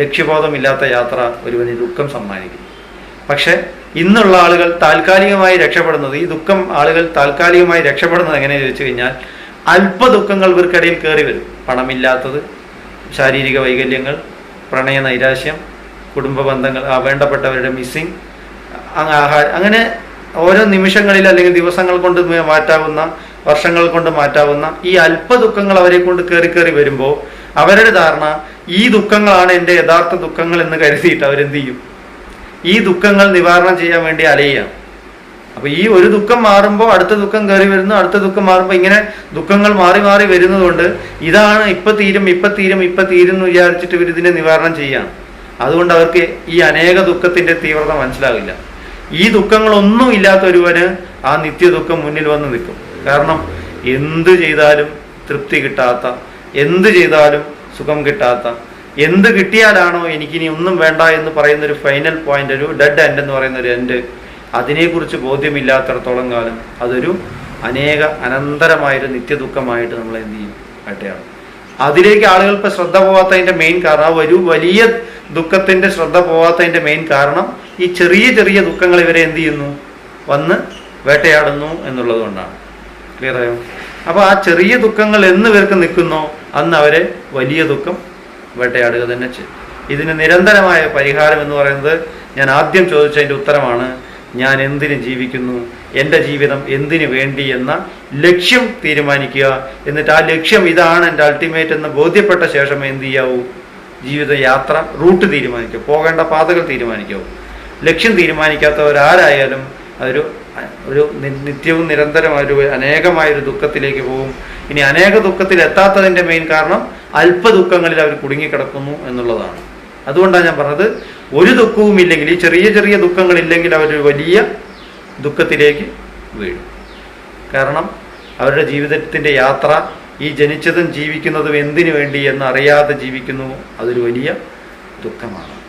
ലക്ഷ്യബോധമില്ലാത്ത യാത്ര ഒരുവന് ദുഃഖം സമ്മാനിക്കുന്നു. പക്ഷെ ഇന്നുള്ള ആളുകൾ താൽക്കാലികമായി രക്ഷപ്പെടുന്നത് ഈ ദുഃഖം ആളുകൾ താൽക്കാലികമായി രക്ഷപ്പെടുന്നത് എങ്ങനെ ചോദിച്ചു കഴിഞ്ഞാൽ അല്പ ദുഃഖങ്ങൾ ഇവർക്കിടയിൽ കയറി വരും പണമില്ലാത്തത് ശാരീരിക വൈകല്യങ്ങൾ പ്രണയ നൈരാശ്യം കുടുംബ ബന്ധങ്ങൾ വേണ്ടപ്പെട്ടവരുടെ മിസ്സിങ് അങ്ങനെ ഓരോ നിമിഷങ്ങളിൽ അല്ലെങ്കിൽ ദിവസങ്ങൾ കൊണ്ട് മാറ്റാവുന്ന വർഷങ്ങൾ കൊണ്ട് മാറ്റാവുന്ന ഈ അല്പ ദുഃഖങ്ങൾ അവരെ കൊണ്ട് കയറി കയറി വരുമ്പോൾ അവരുടെ ധാരണ ഈ ദുഃഖങ്ങളാണ് എന്റെ യഥാർത്ഥ ദുഃഖങ്ങൾ എന്ന് കരുതിയിട്ട് അവരെന്ത് ചെയ്യും? ഈ ദുഃഖങ്ങൾ നിവാരണം ചെയ്യാൻ വേണ്ടി അലയുകയാണ്. അപ്പൊ ഈ ഒരു ദുഃഖം മാറുമ്പോൾ അടുത്ത ദുഃഖം കയറി വരുന്നു അടുത്ത ദുഃഖം മാറുമ്പോൾ ഇങ്ങനെ ദുഃഖങ്ങൾ മാറി മാറി വരുന്നതുകൊണ്ട് ഇതാണ് ഇപ്പൊ തീരും ഇപ്പൊ തീരും ഇപ്പൊ തീരും എന്ന് വിചാരിച്ചിട്ട് ഇവർ ഇതിനെ നിവാരണം ചെയ്യാണ് അതുകൊണ്ട് അവർക്ക് ഈ അനേക ദുഃഖത്തിന്റെ തീവ്രത മനസ്സിലാകില്ല ഈ ദുഃഖങ്ങളൊന്നും ഇല്ലാത്ത ഒരുവന് ആ നിത്യ ദുഃഖം മുന്നിൽ വന്ന് നിൽക്കും. കാരണം എന്ത് ചെയ്താലും തൃപ്തി കിട്ടാത്ത എന്ത് ചെയ്താലും സുഖം കിട്ടാത്ത എന്ത് കിട്ടിയാലാണോ എനിക്കിനി ഒന്നും വേണ്ട എന്ന് പറയുന്ന ഒരു ഫൈനൽ പോയിന്റ് ഒരു ഡെഡ് എൻഡ് എന്ന് പറയുന്ന ഒരു എൻഡ് അതിനെക്കുറിച്ച് ബോധ്യമില്ലാത്തടത്തോളം കാലം അതൊരു അനേക അനന്തരമായൊരു നിത്യദുഃഖമായിട്ട് നമ്മൾ എന്ത് ചെയ്യും? വേട്ടയാണ് അതിലേക്ക് ആളുകൾ ഇപ്പൊ ശ്രദ്ധ പോവാത്തതിന്റെ മെയിൻ കാരണം ആ ഒരു വലിയ ദുഃഖത്തിന്റെ ശ്രദ്ധ പോവാത്തതിന്റെ മെയിൻ കാരണം ഈ ചെറിയ ചെറിയ ദുഃഖങ്ങൾ ഇവരെ എന്ത് ചെയ്യുന്നു? വന്ന് വേട്ടയാടുന്നു എന്നുള്ളത് കൊണ്ടാണ് ക്ലിയർ ആയോ? അപ്പൊ ആ ചെറിയ ദുഃഖങ്ങൾ എന്ന് പേർക്ക് നിൽക്കുന്നോ അന്ന് അവരെ വലിയ ദുഃഖം വേട്ടയാടുക തന്നെ ചെയ്യും. ഇതിന് നിരന്തരമായ പരിഹാരം എന്ന് പറയുന്നത് ഞാൻ ആദ്യം ചോദിച്ചതിന്റെ ഉത്തരമാണ് ഞാൻ എന്തിന് ജീവിക്കുന്നു എന്റെ ജീവിതം എന്തിനു വേണ്ടി എന്ന ലക്ഷ്യം തീരുമാനിക്കുക. എന്നിട്ട് ആ ലക്ഷ്യം ഇതാണ് എന്റെ അൾട്ടിമേറ്റ് എന്ന് ബോധ്യപ്പെട്ട ശേഷം എന്ത് ചെയ്യാവൂ? ജീവിതയാത്ര റൂട്ട് തീരുമാനിക്കുക പോകേണ്ട പാതകൾ തീരുമാനിക്കാവൂ ലക്ഷ്യം തീരുമാനിക്കാത്തവരാരായാലും അതൊരു ഒരു നിത്യവും നിരന്തരമായ ഒരു അനേകമായ ഒരു ദുഃഖത്തിലേക്ക് പോകും. ഇനി അനേക ദുഃഖത്തിൽ എത്താത്തതിന്റെ മെയിൻ കാരണം അല്പ ദുഃഖങ്ങളിൽ അവർ കുടുങ്ങിക്കിടക്കുന്നു എന്നുള്ളതാണ്. അതുകൊണ്ടാണ് ഞാൻ പറഞ്ഞത് ഒരു ദുഃഖവും ഇല്ലെങ്കിൽ ഈ ചെറിയ ചെറിയ ദുഃഖങ്ങളില്ലെങ്കിൽ അവരൊരു വലിയ ദുഃഖത്തിലേക്ക് വീഴും. കാരണം അവരുടെ ജീവിതത്തിന്റെ യാത്ര ഈ ജനിച്ചതും ജീവിക്കുന്നതും എന്തിനു വേണ്ടി എന്നറിയാതെ ജീവിക്കുന്നു അതൊരു വലിയ ദുഃഖമാണ്.